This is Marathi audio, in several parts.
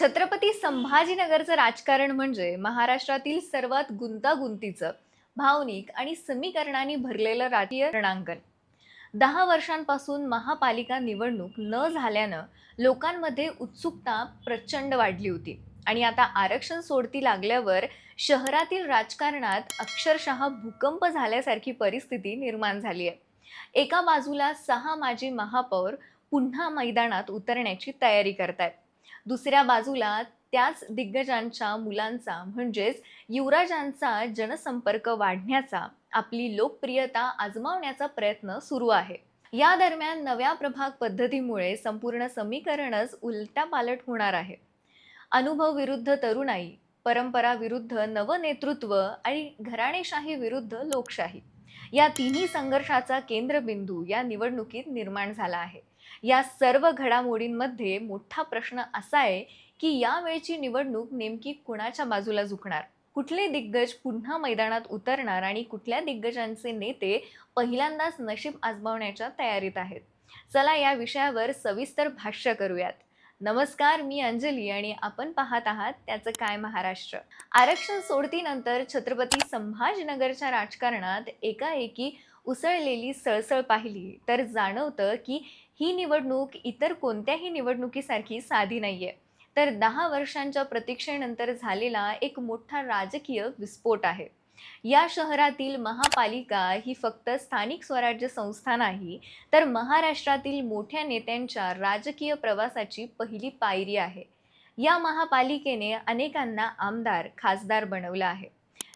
छत्रपती संभाजीनगरचं राजकारण म्हणजे महाराष्ट्रातील सर्वात गुंतागुंतीचं भावनिक आणि समीकरणाने भरलेलं राजकीय रणांगण. दहा वर्षांपासून महापालिका निवडणूक न झाल्यानं लोकांमध्ये उत्सुकता प्रचंड वाढली होती. आणि आता आरक्षण सोडती लागल्यावर शहरातील राजकारणात अक्षरशः भूकंप झाल्यासारखी परिस्थिती निर्माण झाली आहे. एका बाजूला सहा माजी महापौर पुन्हा मैदानात उतरण्याची तयारी करतायत. दुसऱ्या बाजूला त्याच दिग्गजांच्या मुलांचा म्हणजेच युवराजांचा जनसंपर्क वाढण्याचा आपली लोकप्रियता आजमावण्याचा प्रयत्न सुरू आहे. या दरम्यान नव्या प्रभाग पद्धतीमुळे संपूर्ण समीकरणच उलटापालट होणार आहे. अनुभव विरुद्ध तरुणाई परंपरा विरुद्ध नवनेतृत्व आणि घराणेशाही विरुद्ध लोकशाही. या तिन्ही संघर्षाचा केंद्रबिंदू या निवडणुकीत निर्माण झाला आहे. या सर्व घडामोडींमध्ये मोठा प्रश्न असा आहे की यावेळची निवडणूक नेमकी कुणाच्या बाजूला झुकणार? कुठले दिग्गज पुन्हा मैदानात उतरणार आणि कुठल्या दिग्गजांचे नेते पहिल्यांदाच नशीब आजमावण्याच्या तयारीत आहेत? चला या विषयावर सविस्तर भाष्य करूयात. नमस्कार मी अंजली आणि आपण पाहत आहात त्याचं काय महाराष्ट्र. आरक्षण सोडतीनंतर छत्रपती संभाजीनगरच्या राजकारणात एकाएकी उसळलेली सळसळ पाहिली. तर जाणवतं की ही निवडणूक इतर कोणत्याही निवडणुकीसारखी साधी नाहीये. तर दहा वर्षांच्या प्रतीक्षेनंतर झालेला एक मोठा राजकीय विस्फोट आहे. या शहरातील महापालिका ही फक्त स्थानिक स्वराज्य संस्था नाही तर महाराष्ट्रातील मोठ्या नेत्यांच्या राजकीय प्रवासाची पहिली पायरी आहे. या महापालिकेने अनेकांना आमदार खासदार बनवलं आहे.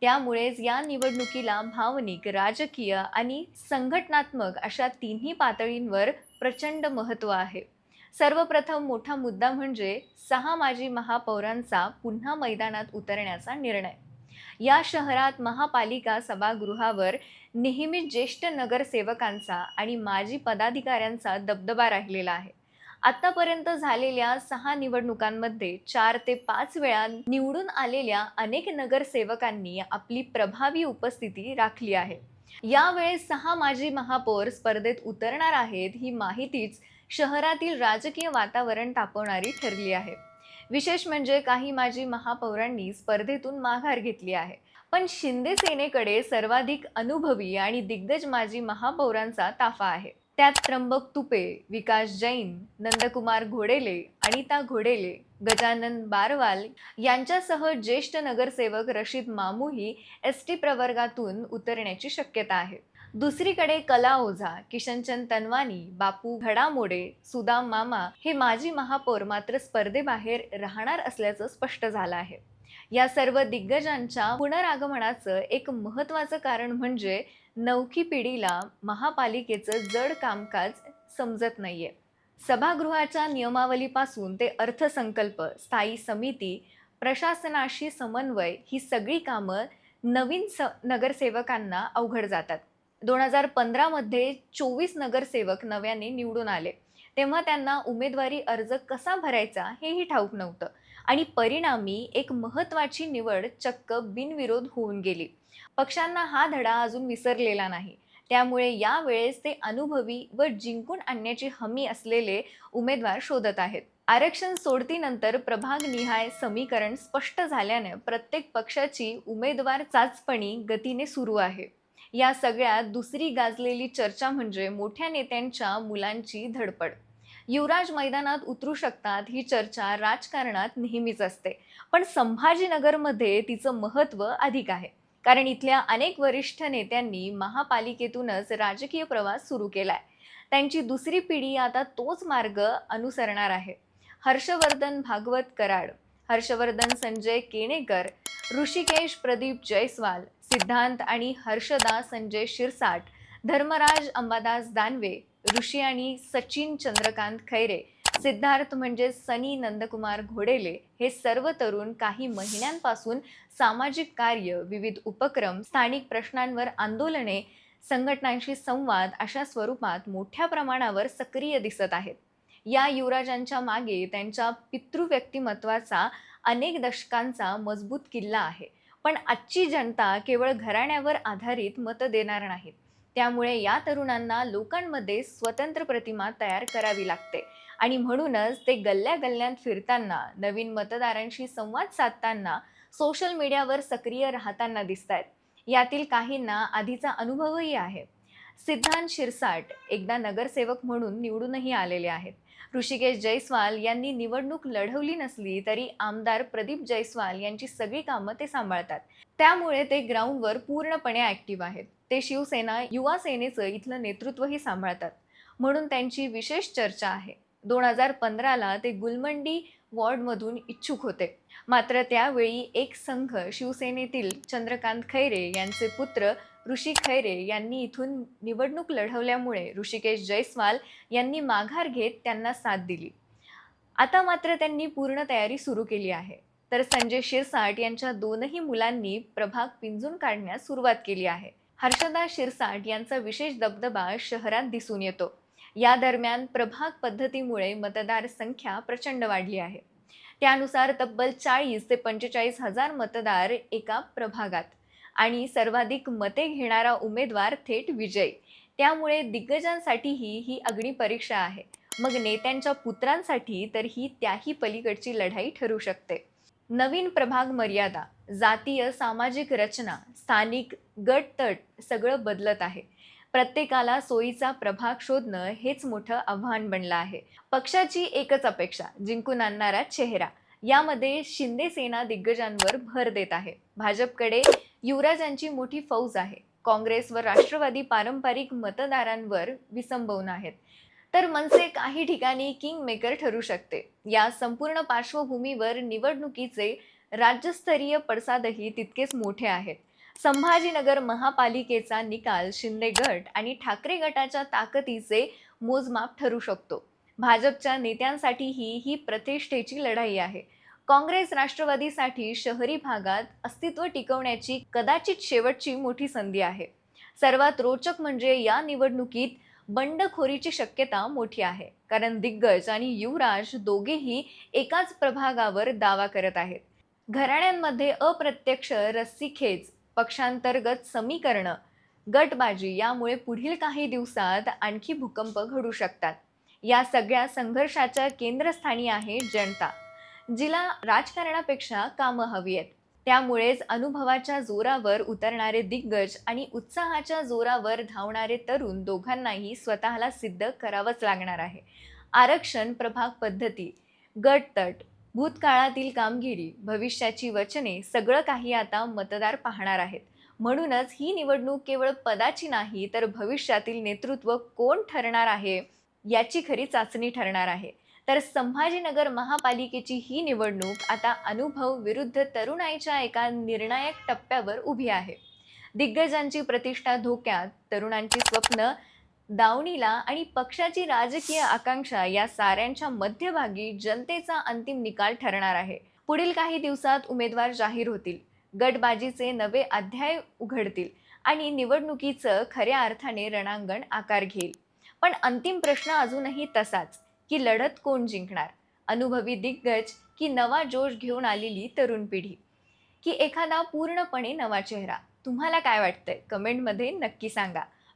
त्यामुळेच या निवडणुकीला भावनिक राजकीय आणि संघटनात्मक अशा तिन्ही पातळींवर प्रचंड महत्त्व आहे. सर्वप्रथम मोठा मुद्दा म्हणजे सहा माजी महापौरांचा पुन्हा मैदानात उतरण्याचा निर्णय. या शहरात महापालिका सभागृहावर नेहमीच ज्येष्ठ नगरसेवकांचा आणि माजी पदाधिकाऱ्यांचा दबदबा राहिलेला आहे. आतापर्यंत झालेल्या सहा निवडणुकांमध्ये चार ते पाच वेळा निवडून आलेल्या अनेक नगरसेवकांनी आपली प्रभावी उपस्थिती राखली आहे. यावेळेस सहा माजी महापौर स्पर्धेत उतरणार आहेत ही माहितीच शहरातील राजकीय वातावरण तापवणारी ठरली आहे. विशेष म्हणजे काही माजी महापौरांनी स्पर्धेतून माघार घेतली आहे. पण शिंदे सेनेकडे सर्वाधिक अनुभवी आणि दिग्गज माजी महापौरांचा ताफा आहे. त्यात त्र्यंबक तुपे विकास जैन नंदकुमार घोडेले अनिता घोडेले गजानन बारवाल यांच्यासह ज्येष्ठ नगरसेवक रशीद मामूही एस टी प्रवर्गातून उतरण्याची शक्यता आहे. दुसरीकडे कला ओझा किशनचंद तनवानी बापू घडामोडे सुदाम मामा हे माजी महापौर मात्र स्पर्धेबाहेर राहणार असल्याचं स्पष्ट झालं आहे. या सर्व दिग्गजांच्या पुनरागमनाचं एक महत्त्वाचं कारण म्हणजे नवखी पिढीला महापालिकेचं जड कामकाज समजत नाहीये. सभागृहाच्या नियमावलीपासून ते अर्थसंकल्प स्थायी समिती प्रशासनाशी समन्वय ही सगळी कामं नवीन स नगरसेवकांना अवघड जातात. दोन हजार पंधरामध्ये चोवीस नगरसेवक नव्याने निवडून आले. तेव्हा त्यांना उमेदवारी अर्ज कसा भरायचा हेही ठाऊक नव्हतं. आणि परिणामी एक महत्त्वाची निवड चक्क बिनविरोध होऊन गेली. पक्षांना हा धडा अजून विसरलेला नाही. त्यामुळे यावेळेस ते अनुभवी व जिंकून आणण्याची हमी असलेले उमेदवार शोधत आहेत. आरक्षण सोडतीनंतर प्रभागनिहाय समीकरण स्पष्ट झाल्याने प्रत्येक पक्षाची उमेदवार चाचपणी गतीने सुरू आहे. या सगळ्यात दुसरी गाजलेली चर्चा म्हणजे मोठ्या नेत्यांच्या मुलांची धडपड. युवराज मैदानात उतरू शकतात ही चर्चा राजकारणात नेहमीच असते. पण संभाजीनगरमध्ये तिचं महत्त्व अधिक आहे. कारण इथल्या अनेक वरिष्ठ नेत्यांनी महापालिकेतूनच राजकीय प्रवास सुरू केलाय. त्यांची दुसरी पिढी आता तोच मार्ग अनुसरणार आहे. हर्षवर्धन भागवत कराड हर्षवर्धन संजय केणेकर ऋषिकेश प्रदीप जयस्वाल सिद्धांत आणि हर्षदा संजय शिरसाट धर्मराज अंबादास दानवे ऋषी आणि सचिन चंद्रकांत खैरे सिद्धार्थ म्हणजे सनी नंदकुमार घोडेले हे सर्व तरुण काही महिन्यांपासून सामाजिक कार्य विविध उपक्रम स्थानिक प्रश्नांवर आंदोलने संघटनांशी संवाद अशा स्वरूपात मोठ्या प्रमाणावर सक्रिय दिसत आहेत. या युवराजांच्या मागे त्यांच्या पितृव्यक्तिमत्वाचा अनेक दशकांचा मजबूत किल्ला आहे. पण आजची जनता केवळ घराण्यावर आधारित मतं देणार नाहीत. त्यामुळे या तरुणांना लोकांमध्ये स्वतंत्र प्रतिमा तयार करावी लागते. आणि म्हणूनच ते गल्ल्या गल्ल्यात फिरताना नवीन मतदारांशी संवाद साधताना सोशल मीडियावर सक्रिय राहताना दिसत आहेत यातील काहींना आधीचा अनुभवही आहे. सिद्धांत शिरसाट एकदा नगरसेवक म्हणून निवडूनही आलेले आहेत. ऋषिकेश जयस्वाल यांनी निवडणूक लढवली नसली तरी आमदार प्रदीप जयस्वाल यांची सगळी कामं ते सांभाळतात. त्यामुळे ते ग्राउंडवर पूर्णपणे ॲक्टिव्ह आहेत. ते शिवसेना युवा सेनेचं इथलं नेतृत्वही सांभाळतात. म्हणून त्यांची विशेष चर्चा आहे. दोन हजार पंधराला ते गुलमंडी वॉर्डमधून इच्छुक होते. मात्र त्यावेळी एक संघ शिवसेनेतील चंद्रकांत खैरे यांचे पुत्र ऋषी खैरे यांनी इथून निवडणूक लढवल्यामुळे ऋषिकेश जयस्वाल यांनी माघार घेत त्यांना साथ दिली. आता मात्र त्यांनी पूर्ण तयारी सुरू केली आहे. तर संजय शिरसाट यांच्या दोनही मुलांनी प्रभाग पिंजून काढण्यास सुरुवात केली आहे. हर्षदा शिरसाट यांचा विशेष दबदबा शहरात दिसून येतो. या दरम्यान प्रभाग पद्धतीमुळे मतदार संख्या प्रचंड वाढली आहे. त्यानुसार तब्बल चाळीस ते पंचेचाळीस हजार मतदार एका प्रभागात आणि सर्वाधिक मते घेणारा उमेदवार थेट विजय. त्यामुळे दिग्गजांसाठीही ही अग्नी परीक्षा आहे. मग नेत्यांच्या पुत्रांसाठी तर ही त्याही पलीकडची लढाई ठरू शकते. नवीन प्रभाग मर्यादा जातीय सामाजिक रचना स्थानिक गट तट सगळं बदलत आहे. प्रत्येकाला सोयीचा प्रभाग शोधणं हेच मोठं आव्हान बनलं आहे. पक्षाची एकच अपेक्षा जिंकून आणणारा चेहरा. यामध्ये शिंदे सेना दिग्गजांवर भर देत आहे. भाजपकडे युवराजांची मोठी फौज आहे. काँग्रेस व राष्ट्रवादी पारंपरिक मतदारांवर विसंबवून आहेत. तर मनसे काही ठिकाणी किंग मेकर ठरू शकते. या संपूर्ण पार्श्वभूमीवर निवडणुकीचे राज्यस्तरीय पडसादही तितकेच मोठे आहेत. संभाजीनगर महापालिकेचा निकाल शिंदे गट आणि ठाकरे गटाच्या ताकदीचे मोजमाप ठरू शकतो. भाजपच्या नेत्यांसाठीही ही प्रतिष्ठेची लढाई आहे. काँग्रेस राष्ट्रवादीसाठी शहरी भागात अस्तित्व टिकवण्याची कदाचित शेवटची मोठी संधी आहे. सर्वात रोचक म्हणजे या निवडणुकीत बंडखोरीची शक्यता मोठी आहे. कारण दिग्गज आणि युवराज दोघेही एकाच प्रभागावर दावा करत आहेत. घराण्यांमध्ये अप्रत्यक्ष रस्सीखेच पक्षांतर्गत समीकरणं गटबाजी यामुळे पुढील काही दिवसात आणखी भूकंप घडू शकतात. या सगळ्या संघर्षाच्या केंद्रस्थानी आहे जनता. जिला राजकारणापेक्षा कामं हवी आहेत. त्यामुळेच अनुभवाच्या जोरावर उतरणारे दिग्गज आणि उत्साहाच्या जोरावर धावणारे तरुण दोघांनाही स्वतःला सिद्ध करावंच लागणार आहे. आरक्षण प्रभाग पद्धती गटतट भूतकाळातील कामगिरी भविष्याची वचने सगळं काही आता मतदार पाहणार आहेत. म्हणूनच ही निवडणूक केवळ पदाची नाही तर भविष्यातील नेतृत्व कोण ठरणार आहे याची खरी चाचणी ठरणार आहे. तर संभाजीनगर महापालिकेची ही निवडणूक आता अनुभव विरुद्ध तरुणाईच्या एका निर्णायक टप्प्यावर उभी आहे. दिग्गजांची प्रतिष्ठा धोक्यात तरुणांची स्वप्न दावणीला आणि पक्षाची राजकीय आकांक्षा या साऱ्यांच्या मध्यभागी जनतेचा अंतिम निकाल ठरणार आहे. पुढील काही दिवसात उमेदवार जाहीर होतील. गटबाजीचे नवे अध्याय उघडतील आणि निवडणुकीचं खऱ्या अर्थाने रणांगण आकार घेईल. पण अंतिम प्रश्न अजूनही तसाच की लढत कोण जिंकणार? अनुभवी दिग्गज की नवा जोश घेऊन आलेली तरुण पिढी? की एखादा पूर्णपणे नवा चेहरा? तुम्हाला काय वाटतंय? कमेंटमध्ये नक्की सांगा.